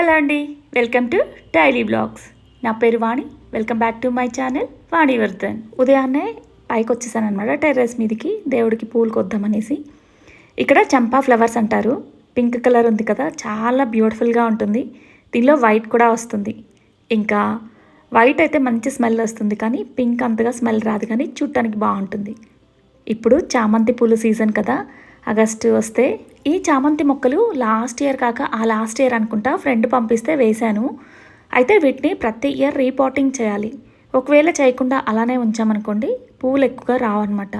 Hello అండి welcome to daily blogs. నా పేరు Vani welcome back to my channel Vani Vardhan. ఉదయాన్నే పైకి వచ్చేసాను అనమాట టెర్రస్ మీదకి దేవుడికి పూలు కొద్దామనేసి. ఇక్కడ చంపా ఫ్లవర్స్ అంటారు. పింక్ కలర్ ఉంది కదా చాలా బ్యూటిఫుల్గా ఉంటుంది. దీనిలో వైట్ కూడా వస్తుంది. ఇంకా వైట్ అయితే మంచి స్మెల్ వస్తుంది కానీ పింక్ అంతగా స్మెల్ రాదు కానీ చూడటానికి బాగుంటుంది. ఇప్పుడు చామంతి పూలు సీజన్ కదా ఆగస్టు వస్తే ఈ చామంతి మొక్కలు లాస్ట్ ఇయర్ కాక ఆ లాస్ట్ ఇయర్ అనుకుంటా ఫ్రెండ్ పంపిస్తే వేశాను. అయితే వీటిని ప్రతి ఇయర్ రీపాటింగ్ చేయాలి. ఒకవేళ చేయకుండా అలానే ఉంచామనుకోండి పువ్వులు ఎక్కువగా రావన్నమాట.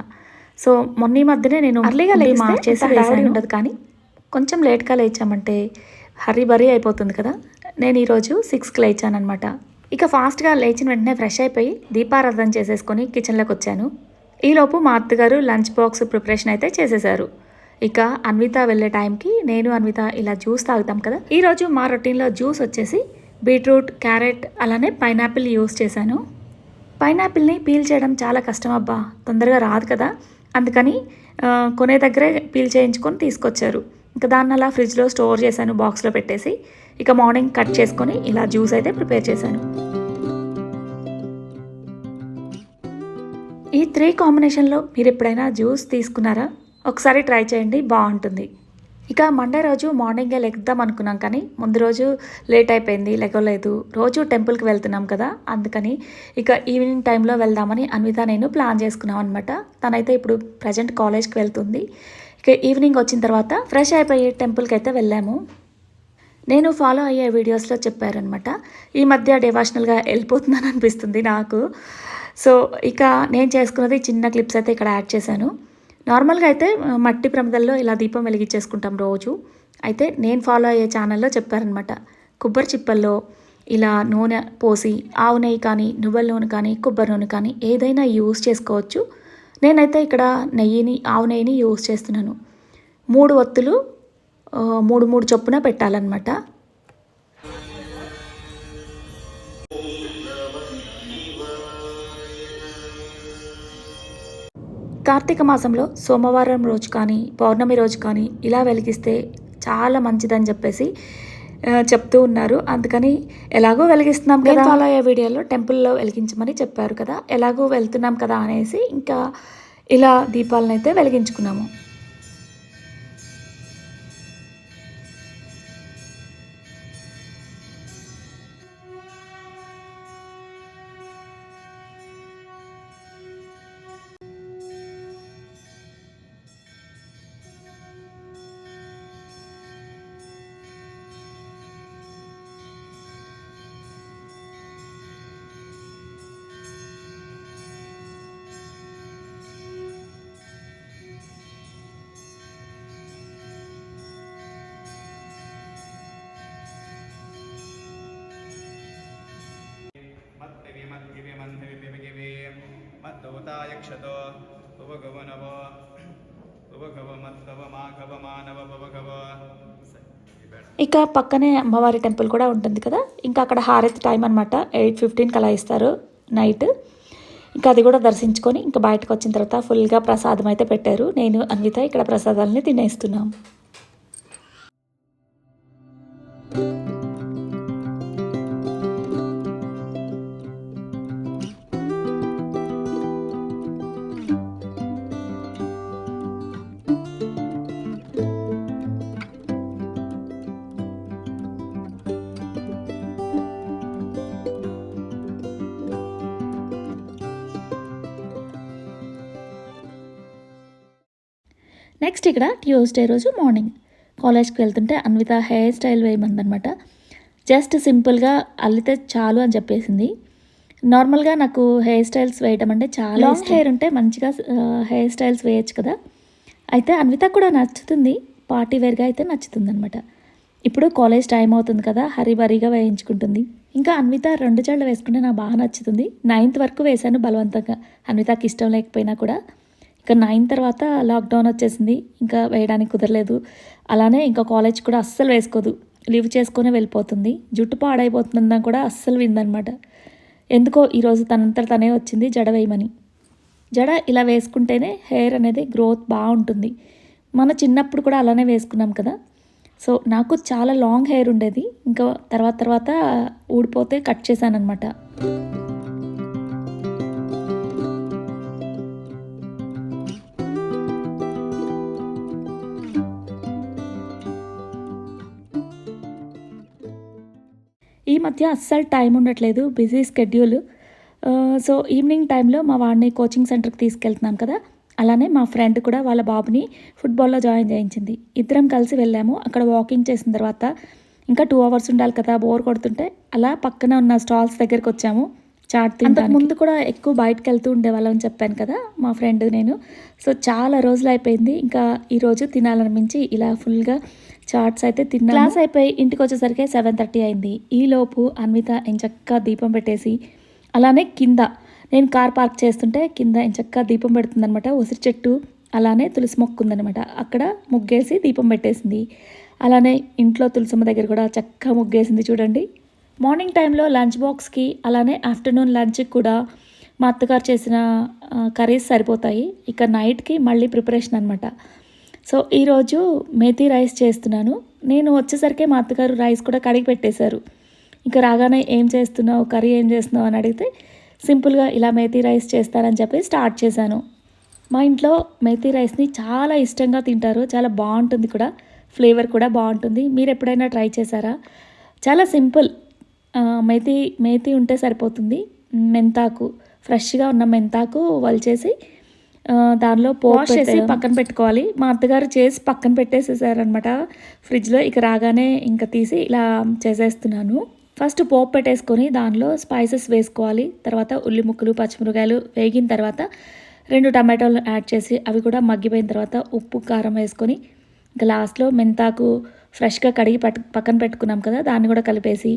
సో మొన్న ఈ మధ్యనే నేను అర్లీగా మార్చేసి వేసాను ఉండదు కానీ కొంచెం లేట్గా లేచామంటే హరీ బరీ అయిపోతుంది కదా. నేను ఈరోజు సిక్స్కి లేచానమాట ఇక ఫాస్ట్గా లేచిన వెంటనే ఫ్రెష్ అయిపోయి దీపారాధన చేసేసుకొని కిచెన్లోకి వచ్చాను. ఈలోపు మా అత్తగారు లంచ్ బాక్స్ ప్రిపరేషన్ అయితే చేసేసారు ఇక అన్విత వెళ్ళే టైంకి నేను అన్విత ఇలా జ్యూస్ తాగుతాం కదా. ఈరోజు మా రొటీన్లో జ్యూస్ వచ్చేసి బీట్రూట్ క్యారెట్ అలానే పైనాపిల్ యూస్ చేశాను. పైనాపిల్ని పీల్ చేయడం చాలా కష్టం అబ్బా తొందరగా రాదు కదా. అందుకని కొనే దగ్గరే పీల్ చేయించుకొని తీసుకొచ్చారు. ఇంకా దాన్ని అలా ఫ్రిడ్జ్లో స్టోర్ చేశాను బాక్స్లో పెట్టేసి. ఇక మార్నింగ్ కట్ చేసుకొని ఇలా జ్యూస్ అయితే ప్రిపేర్ చేశాను. ఈ త్రీ కాంబినేషన్లో మీరు ఎప్పుడైనా జ్యూస్ తీసుకున్నారా? ఒకసారి ట్రై చేయండి బాగుంటుంది. ఇక మండే రోజు మార్నింగే లెగుద్దాం అనుకున్నాం కానీ ముందు రోజు లేట్ అయిపోయింది లెగలేదు. రోజు టెంపుల్కి వెళ్తున్నాం కదా అందుకని ఇక ఈవినింగ్ టైంలో వెళ్దామని అన్విత నేను ప్లాన్ చేసుకున్నాం అనమాట తనైతే ఇప్పుడు ప్రజెంట్ కాలేజ్కి వెళ్తుంది. ఇక ఈవినింగ్ వచ్చిన తర్వాత ఫ్రెష్ అయిపోయి టెంపుల్కి అయితే వెళ్ళాము. నేను ఫాలో అయ్యే వీడియోస్లో చెప్పారనమాట ఈ మధ్య డివాషనల్గా వెళ్ళిపోతున్నాను అనిపిస్తుంది నాకు. సో ఇక నేను చేసుకున్నది చిన్న క్లిప్స్ అయితే ఇక్కడ యాడ్ చేశాను. నార్మల్గా అయితే మట్టి ప్రమిదల్లో ఇలా దీపం వెలిగించేసుకుంటాం రోజు. అయితే నేను ఫాలో అయ్యే ఛానల్లో చెప్పారనమాట కొబ్బరి చిప్పల్లో ఇలా నూనె పోసి ఆవు నెయ్యి కానీ నువ్వుల నూనె కానీ కొబ్బరి నూనె కానీ ఏదైనా యూస్ చేసుకోవచ్చు. నేనైతే ఇక్కడ నెయ్యిని ఆవు నెయ్యిని యూస్ చేస్తున్నాను. మూడు ఒత్తులు మూడు మూడు చొప్పున పెట్టాలన్నమాట. కార్తీక మాసంలో సోమవారం రోజు కానీ పౌర్ణమి రోజు కానీ ఇలా వెలిగిస్తే చాలా మంచిదని చెప్పేసి చెప్తూ ఉన్నారు. అందుకని ఎలాగో వెలిగిస్తున్నాం కదా. ఫాలో అయ్యే వీడియోలో టెంపుల్లో వెలిగించమని చెప్పారు కదా. ఎలాగో వెళ్తున్నాం కదా అనేసి ఇంకా ఇలా దీపాలను అయితే వెలిగించుకున్నాము. मद्दौतायक्षतो उपगवनव उपगव मत्तव माघव मानव पवगव ఇక పక్కనే అమ్మవారి టెంపుల్ కూడా ఉంటుంది కదా ఇంకా అక్కడ హారతి టైం అనమాట ఎయిట్ ఫిఫ్టీన్కి అలా ఇస్తారు నైట్ ఇంకా అది కూడా దర్శించుకొని ఇంకా బయటకు వచ్చిన తర్వాత ఫుల్గా ప్రసాదం అయితే పెట్టారు నేను అన్విత ఇక్కడ ప్రసాదాలని తినేస్తున్నాం నెక్స్ట్ ఇక్కడ ట్యూస్డే రోజు మార్నింగ్ కాలేజ్కి వెళ్తుంటే అన్విత హెయిర్ స్టైల్ వేయమందనమాట. జస్ట్ సింపుల్గా అల్లితే చాలు అని చెప్పేసింది. నార్మల్గా నాకు హెయిర్ స్టైల్స్ వేయడం అంటే చాలా లాంగ్ హెయిర్ ఉంటే మంచిగా హెయిర్ స్టైల్స్ వేయచ్చు కదా. అయితే అన్విత కూడా నచ్చుతుంది. పార్టీ వేర్గా అయితే నచ్చుతుంది అనమాట ఇప్పుడు కాలేజ్ టైం అవుతుంది కదా హరిబరిగా వేయించుకుంటుంది. ఇంకా అన్విత రెండు జడలు వేసుకుంటే నాకు బాగా నచ్చుతుంది. నైన్త్ వరకు వేశాను బలవంతంగా. అన్వితకి ఇష్టం లేకపోయినా కూడా. ఇక నైన్ తర్వాత లాక్డౌన్ వచ్చేసింది. ఇంకా వేయడానికి కుదరలేదు. అలానే ఇంకా కాలేజ్ కూడా అస్సలు వేసుకోదు. లీవ్ చేసుకొని వెళ్ళిపోతుంది. జుట్టు పాడైపోతుందని కూడా అస్సలు విందనమాట ఎందుకో ఈరోజు తనంతట తనే వచ్చింది జడ వేయమని. జడ ఇలా వేసుకుంటేనే హెయిర్ అనేది గ్రోత్ బాగుంటుంది మన చిన్నప్పుడు కూడా అలానే వేసుకున్నాం కదా. సో నాకు చాలా లాంగ్ హెయిర్ ఉండేది. ఇంకా తర్వాత తర్వాత ఊడిపోతే కట్ చేశాను ఈ మధ్య అస్సలు టైం ఉండట్లేదు బిజీ స్కెడ్యూల్. సో ఈవినింగ్ టైంలో మా వాడిని కోచింగ్ సెంటర్కి తీసుకెళ్తున్నాం కదా. అలానే మా ఫ్రెండ్ కూడా వాళ్ళ బాబుని ఫుట్బాల్లో జాయిన్ చేయించింది. ఇద్దరం కలిసి వెళ్ళాము. అక్కడ వాకింగ్ చేసిన తర్వాత ఇంకా టూ అవర్స్ ఉండాలి కదా బోర్ కొడుతుంటే అలా పక్కన ఉన్న స్టాల్స్ దగ్గరికి వచ్చాము. చాట్ అంతకు ముందు కూడా ఎక్కువ బయటకు వెళ్తూ ఉండేవాళ్ళని చెప్పాను కదా మా ఫ్రెండ్ నేను. సో చాలా రోజులు అయిపోయింది. ఇంకా ఈరోజు తినాలనిపించి ఇలా ఫుల్గా చాట్స్ అయితే తిన్నా క్లాస్ అయిపోయి ఇంటికి వచ్చేసరికి సెవెన్ థర్టీ అయింది. ఈలోపు అన్విత ఎంచక్క దీపం పెట్టేసి అలానే కింద నేను కార్ పార్క్ చేస్తుంటే కింద ఎంచక్క దీపం పెడుతుందనమాట ఉసిరి చెట్టు అలానే తులసి మొక్క ఉందనమాట అక్కడ ముగ్గేసి దీపం పెట్టేసింది. అలానే ఇంట్లో తులసమ్మ దగ్గర కూడా చక్కగా ముగ్గేసింది చూడండి. మార్నింగ్ టైంలో లంచ్ బాక్స్కి అలానే ఆఫ్టర్నూన్ లంచ్కి కూడా మా అత్తగారు చేసిన కర్రీస్ సరిపోతాయి. ఇక నైట్కి మళ్ళీ ప్రిపరేషన్ అనమాట సో ఈరోజు మేతి రైస్ చేస్తున్నాను. నేను వచ్చేసరికి మా అత్తగారు రైస్ కూడా కడిగి పెట్టేశారు. ఇంకా రాగానే ఏం చేస్తున్నావు? కర్రీ ఏం చేస్తున్నావు? అని అడిగితే సింపుల్గా ఇలా మేతి రైస్ చేస్తానని చెప్పి స్టార్ట్ చేశాను. మా ఇంట్లో మేతి రైస్ని చాలా ఇష్టంగా తింటారు. చాలా బాగుంటుంది కూడా. ఫ్లేవర్ కూడా బాగుంటుంది. మీరు ఎప్పుడైనా ట్రై చేశారా? చాలా సింపుల్. మేతి మేతి ఉంటే సరిపోతుంది. మెంతాకు. ఫ్రెష్గా ఉన్న మెంతాకు వలిచేసి దానిలో పోస్ట్ చేసి పక్కన పెట్టుకోవాలి. మా అత్తగారు చేసి పక్కన పెట్టేసేసారనమాట ఫ్రిడ్జ్లో ఇక రాగానే ఇంకా తీసి ఇలా చేసేస్తున్నాను. ఫస్ట్ పోపు పెట్టేసుకొని దానిలో స్పైసెస్ వేసుకోవాలి. తర్వాత ఉల్లి ముక్కలు పచ్చిమిరకాయలు వేగిన తర్వాత రెండు టమాటోలు యాడ్ చేసి అవి కూడా మగ్గిపోయిన తర్వాత ఉప్పు కారం వేసుకొని ఇంకా లాస్ట్లో మెంతాకు ఫ్రెష్గా కడిగి పక్కన పెట్టుకున్నాం కదా దాన్ని కూడా కలిపేసి.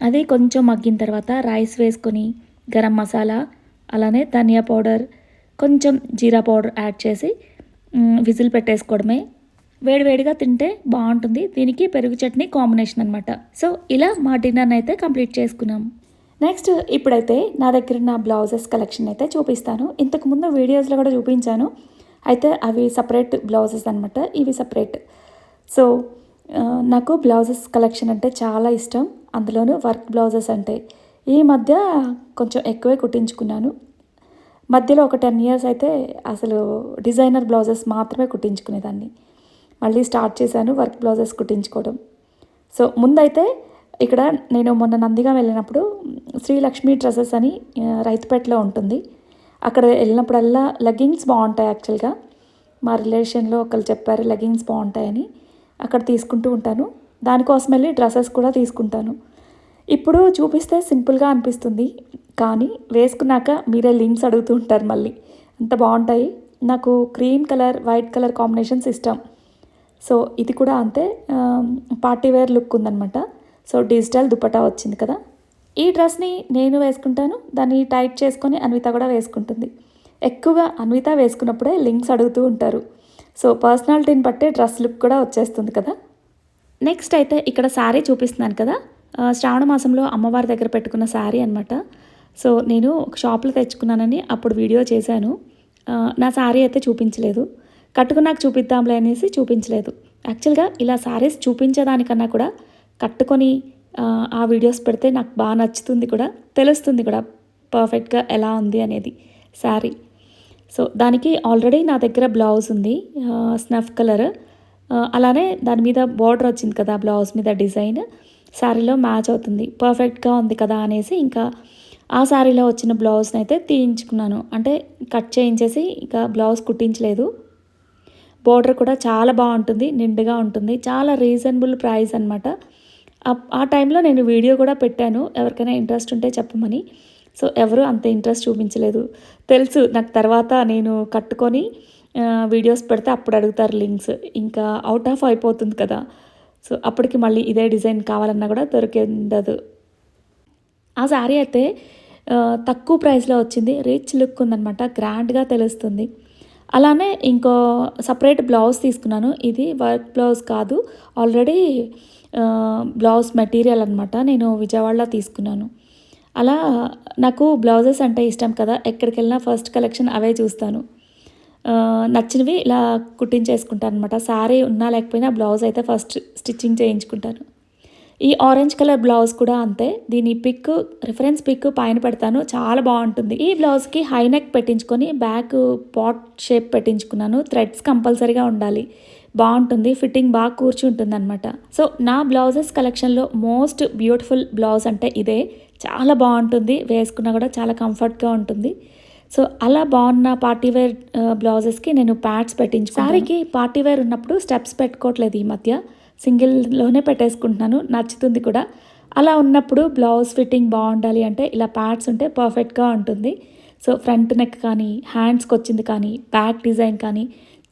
అది కొంచెం మగ్గిన తర్వాత రైస్ వేసుకొని గరం మసాలా అలానే ధనియా పౌడర్ కొంచెం జీరా పౌడర్ యాడ్ చేసి విజిల్ పెట్టేసుకోవడమే. వేడివేడిగా తింటే బాగుంటుంది. దీనికి పెరుగు చట్నీ కాంబినేషన్ అనమాట సో ఇలా మా డిన్నర్ అయితే కంప్లీట్ చేసుకున్నాం. నెక్స్ట్ ఇప్పుడైతే నా దగ్గర నా బ్లౌజెస్ కలెక్షన్ అయితే చూపిస్తాను. ఇంతకుముందు వీడియోస్లో కూడా చూపించాను. అయితే అవి సపరేట్ బ్లౌజెస్ అనమాట ఇవి సపరేట్. సో నాకు బ్లౌజెస్ కలెక్షన్ అంటే చాలా ఇష్టం. అందులోనూ వర్క్ బ్లౌజెస్ అంటే. ఈ మధ్య కొంచెం ఎక్కువే కుట్టించుకున్నాను. మధ్యలో ఒక టెన్ ఇయర్స్ అయితే అసలు డిజైనర్ బ్లౌజెస్ మాత్రమే కుట్టించుకునేదాన్ని. మళ్ళీ స్టార్ట్ చేశాను వర్క్ బ్లౌజెస్ కుట్టించుకోవడం. సో ముందైతే ఇక్కడ నేను మొన్న నందిగా వెళ్ళినప్పుడు శ్రీలక్ష్మి డ్రెస్సెస్ అని రైతుపేటలో ఉంటుంది. అక్కడ వెళ్ళినప్పుడల్లా లెగ్గింగ్స్ బాగుంటాయి యాక్చువల్గా. మా రిలేషన్లో ఒకరు చెప్పారు లెగ్గింగ్స్ బాగుంటాయని. అక్కడ తీసుకుంటూ ఉంటాను. దానికోసం వెళ్ళి డ్రెస్సెస్ కూడా తీసుకుంటాను. ఇప్పుడు చూపిస్తే సింపుల్గా అనిపిస్తుంది. కానీ వేసుకున్నాక మీరే లింక్స్ అడుగుతూ ఉంటారు మళ్ళీ. అంత బాగుంటాయి. నాకు cream colour white colour combinations ఇష్టం. సో ఇది కూడా అంతే. పార్టీ వేర్ లుక్ ఉందనమాట సో డిజిటల్ దుపటా వచ్చింది కదా. ఈ డ్రెస్ని నేను వేసుకుంటాను. దాన్ని టైట్ చేసుకొని అన్విత కూడా వేసుకుంటుంది. ఎక్కువగా అన్విత వేసుకున్నప్పుడే లింక్స్ అడుగుతూ ఉంటారు. సో పర్సనాలిటీని బట్టే డ్రెస్ లుక్ కూడా వచ్చేస్తుంది కదా. నెక్స్ట్ అయితే ఇక్కడ శారీ చూపిస్తున్నాను కదా. శ్రావణ మాసంలో అమ్మవారి దగ్గర పెట్టుకున్న శారీ అనమాట సో నేను ఒక షాప్లో తెచ్చుకున్నానని అప్పుడు వీడియో చేశాను. నా శారీ అయితే చూపించలేదు. కట్టుకున్నాక చూపిద్దాంలే అనేసి చూపించలేదు. యాక్చువల్గా ఇలా శారీస్ చూపించేదానికన్నా కూడా కట్టుకొని ఆ, ఆ వీడియోస్ పెడితే నాకు బాగా నచ్చుతుంది కూడా తెలుస్తుంది కూడా పర్ఫెక్ట్గా ఎలా ఉంది అనేది శారీ. సో దానికి ఆల్రెడీ నా దగ్గర బ్లౌజ్ ఉంది స్నఫ్ కలర్. అలానే దాని మీద బార్డర్ వచ్చింది కదా బ్లౌజ్ మీద డిజైన్. శారీలో మ్యాచ్ అవుతుంది. పర్ఫెక్ట్గా ఉంది కదా అనేసి ఇంకా ఆ శారీలో వచ్చిన బ్లౌజ్ని అయితే తీయించుకున్నాను. అంటే కట్ చేయించేసి ఇంకా బ్లౌజ్ కుట్టించలేదు. బోర్డర్ కూడా చాలా బాగుంటుంది నిండుగా ఉంటుంది. చాలా రీజనబుల్ ప్రైస్ అనమాట ఆ టైంలో నేను వీడియో కూడా పెట్టాను. ఎవరికైనా ఇంట్రెస్ట్ ఉంటే చెప్పమని. సో ఎవరు అంత ఇంట్రెస్ట్ చూపించలేదు. తెలుసు నాకు తర్వాత నేను కట్టుకొని వీడియోస్ పెడితే అప్పుడు అడుగుతారు లింక్స్. ఇంకా అవుట్ ఆఫ్ అయిపోతుంది కదా. సో అప్పటికి మళ్ళీ ఇదే డిజైన్ కావాలన్నా కూడా దొరికే ఉండదు ఆ శారీ అయితే తక్కువ ప్రైస్లో వచ్చింది. రిచ్ లుక్ ఉందనమాట గ్రాండ్గా తెలుస్తుంది. అలానే ఇంకో సపరేట్ బ్లౌజ్ తీసుకున్నాను. ఇది వర్క్ బ్లౌజ్ కాదు. ఆల్రెడీ బ్లౌజ్ మెటీరియల్ అనమాట నేను విజయవాడలో తీసుకున్నాను. అలా నాకు బ్లౌజెస్ అంటే ఇష్టం కదా. ఎక్కడికి వెళ్ళినా ఫస్ట్ కలెక్షన్ అవే చూస్తాను. నచ్చినవి ఇలా కుట్టించేసుకుంటాను అనమాట శారీ ఉన్నా లేకపోయినా బ్లౌజ్ అయితే ఫస్ట్ స్టిచ్చింగ్ చేయించుకుంటాను. ఈ ఆరెంజ్ కలర్ బ్లౌజ్ కూడా అంతే. దీని పిక్ రిఫరెన్స్ పిక్ పైన పెడతాను. చాలా బాగుంటుంది. ఈ బ్లౌజ్కి హై నెక్ పెట్టించుకొని బ్యాక్ పాట్ షేప్ పెట్టించుకున్నాను. థ్రెడ్స్ కంపల్సరీగా ఉండాలి. బాగుంటుంది. ఫిట్టింగ్ బాగా కూర్చుంటుంది అనమాట సో నా బ్లౌజెస్ కలెక్షన్లో మోస్ట్ బ్యూటిఫుల్ బ్లౌజ్ అంటే ఇదే. చాలా బాగుంటుంది. వేసుకున్నా కూడా చాలా కంఫర్ట్గా ఉంటుంది. సో అలా బాగున్న పార్టీ వేర్ బ్లౌజెస్కి నేను ప్యాడ్స్ పెట్టించు సారీకి పార్టీ వేర్ ఉన్నప్పుడు స్టెప్స్ పెట్టుకోవట్లేదు ఈ మధ్య. సింగిల్లోనే పెట్టేసుకుంటున్నాను నచ్చుతుంది కూడా. అలా ఉన్నప్పుడు బ్లౌజ్ ఫిట్టింగ్ బాగుండాలి అంటే ఇలా ప్యాడ్స్ ఉంటే పర్ఫెక్ట్గా ఉంటుంది. సో ఫ్రంట్ నెక్ కానీ హ్యాండ్స్కి వచ్చింది కానీ బ్యాక్ డిజైన్ కానీ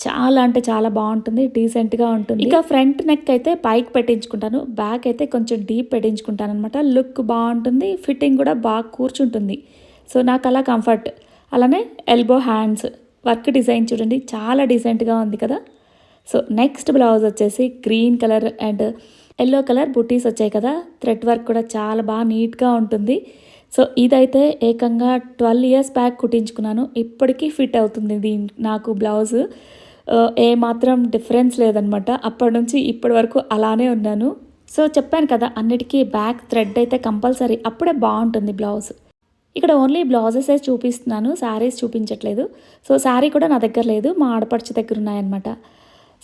చాలా అంటే చాలా బాగుంటుంది డీసెంట్గా ఉంటుంది. ఇక ఫ్రంట్ నెక్ అయితే పైకి పెట్టించుకుంటాను బ్యాక్ అయితే కొంచెం డీప్ పెట్టించుకుంటాను అనమాట లుక్ బాగుంటుంది ఫిట్టింగ్ కూడా బాగా కూర్చుంటుంది. సో నాకు అలా కంఫర్ట్. అలానే ఎల్బో హ్యాండ్స్ వర్క్ డిజైన్ చూడండి చాలా డిసెంట్గా ఉంది కదా. సో నెక్స్ట్ బ్లౌజ్ వచ్చేసి green colour and yellow colour బుటీస్ వచ్చాయి కదా. థ్రెడ్ వర్క్ కూడా చాలా బాగా నీట్గా ఉంటుంది. సో ఇదైతే ఏకంగా ట్వెల్వ్ ఇయర్స్ బ్యాక్ కుట్టించుకున్నాను. ఇప్పటికీ ఫిట్ అవుతుంది దీని నాకు బ్లౌజ్ uh, ఏ మాత్రం డిఫరెన్స్ లేదనమాట అప్పటి నుంచి ఇప్పటి వరకు అలానే ఉన్నాను. సో చెప్పాను కదా అన్నిటికీ బ్యాక్ థ్రెడ్ అయితే కంపల్సరీ అప్పుడే బాగుంటుంది బ్లౌజ్ ఇక్కడ ఓన్లీ బ్లౌజెసే చూపిస్తున్నాను శారీస్ చూపించట్లేదు. సో శారీ కూడా నా దగ్గర లేదు మా ఆడపడుచు దగ్గర ఉన్నాయన్నమాట.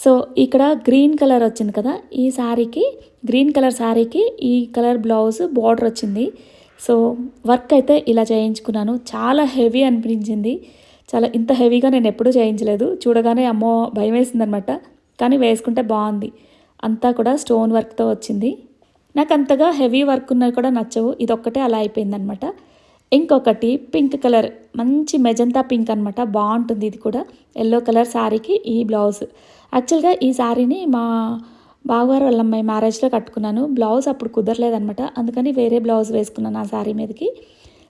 సో ఇక్కడ గ్రీన్ కలర్ వచ్చింది కదా ఈ శారీకి గ్రీన్ కలర్ శారీకి ఈ కలర్ బ్లౌజ్ బార్డర్ వచ్చింది. సో వర్క్ అయితే ఇలా చేయించుకున్నాను. చాలా హెవీ అనిపించింది. చాలా ఇంత హెవీగా నేను ఎప్పుడూ చేయించలేదు. చూడగానే అమ్మో భయం వేసిందనమాట కానీ వేసుకుంటే బాగుంది. అంతా కూడా స్టోన్ వర్క్తో వచ్చింది. నాకు అంతగా హెవీ వర్క్ ఉన్నవి కూడా నచ్చవు. ఇది ఒక్కటే అలా అయిపోయిందనమాట ఇంకొకటి పింక్ కలర్ మంచి మెజంతా పింక్ అనమాట బాగుంటుంది ఇది కూడా. ఎల్లో కలర్ శారీకి ఈ బ్లౌజ్. యాక్చువల్గా ఈ శారీని మా బావగారు వాళ్ళ అమ్మాయి మ్యారేజ్లో కట్టుకున్నాను. బ్లౌజ్ అప్పుడు కుదరలేదనమాట అందుకని వేరే బ్లౌజ్ వేసుకున్నాను ఆ శారీ మీదకి.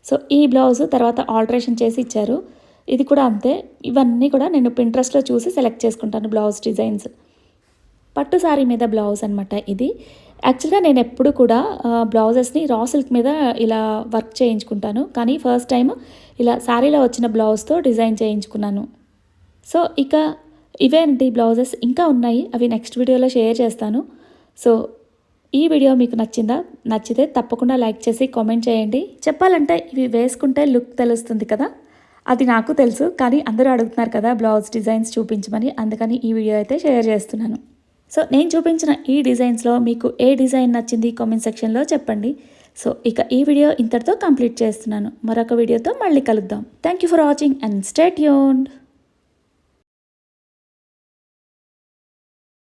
సో ఈ బ్లౌజ్ తర్వాత ఆల్టరేషన్ చేసి ఇచ్చారు. ఇది కూడా అంతే. ఇవన్నీ కూడా నేను పింట్రెస్ట్లో చూసి సెలెక్ట్ చేసుకుంటాను బ్లౌజ్ డిజైన్స్. పట్టు శారీ మీద బ్లౌజ్ అనమాట ఇది. యాక్చువల్గా నేను ఎప్పుడు కూడా బ్లౌజెస్ని రా సిల్క్ మీద ఇలా వర్క్ చేయించుకుంటాను. కానీ ఫస్ట్ టైం ఇలా శారీలో వచ్చిన బ్లౌజ్తో డిజైన్ చేయించుకున్నాను. సో ఇక ఇవేంటి బ్లౌజెస్. ఇంకా ఉన్నాయి. అవి నెక్స్ట్ వీడియోలో షేర్ చేస్తాను. సో ఈ వీడియో మీకు నచ్చిందా? నచ్చితే తప్పకుండా లైక్ చేసి కామెంట్ చేయండి. చెప్పాలంటే ఇవి వేసుకుంటే లుక్ తెలుస్తుంది కదా? అది నాకు తెలుసు. కానీ అందరూ అడుగుతున్నారు కదా బ్లౌజ్ డిజైన్స్ చూపించమని. అందుకని ఈ వీడియో అయితే షేర్ చేస్తున్నాను. సో నేను చూపించిన ఈ డిజైన్స్లో మీకు ఏ డిజైన్ నచ్చింది కామెంట్ సెక్షన్లో చెప్పండి. సో ఇక ఈ వీడియో ఇంతటితో కంప్లీట్ చేస్తున్నాను. మరొక వీడియోతో మళ్ళీ కలుద్దాం. Thank you for watching and stay Yoon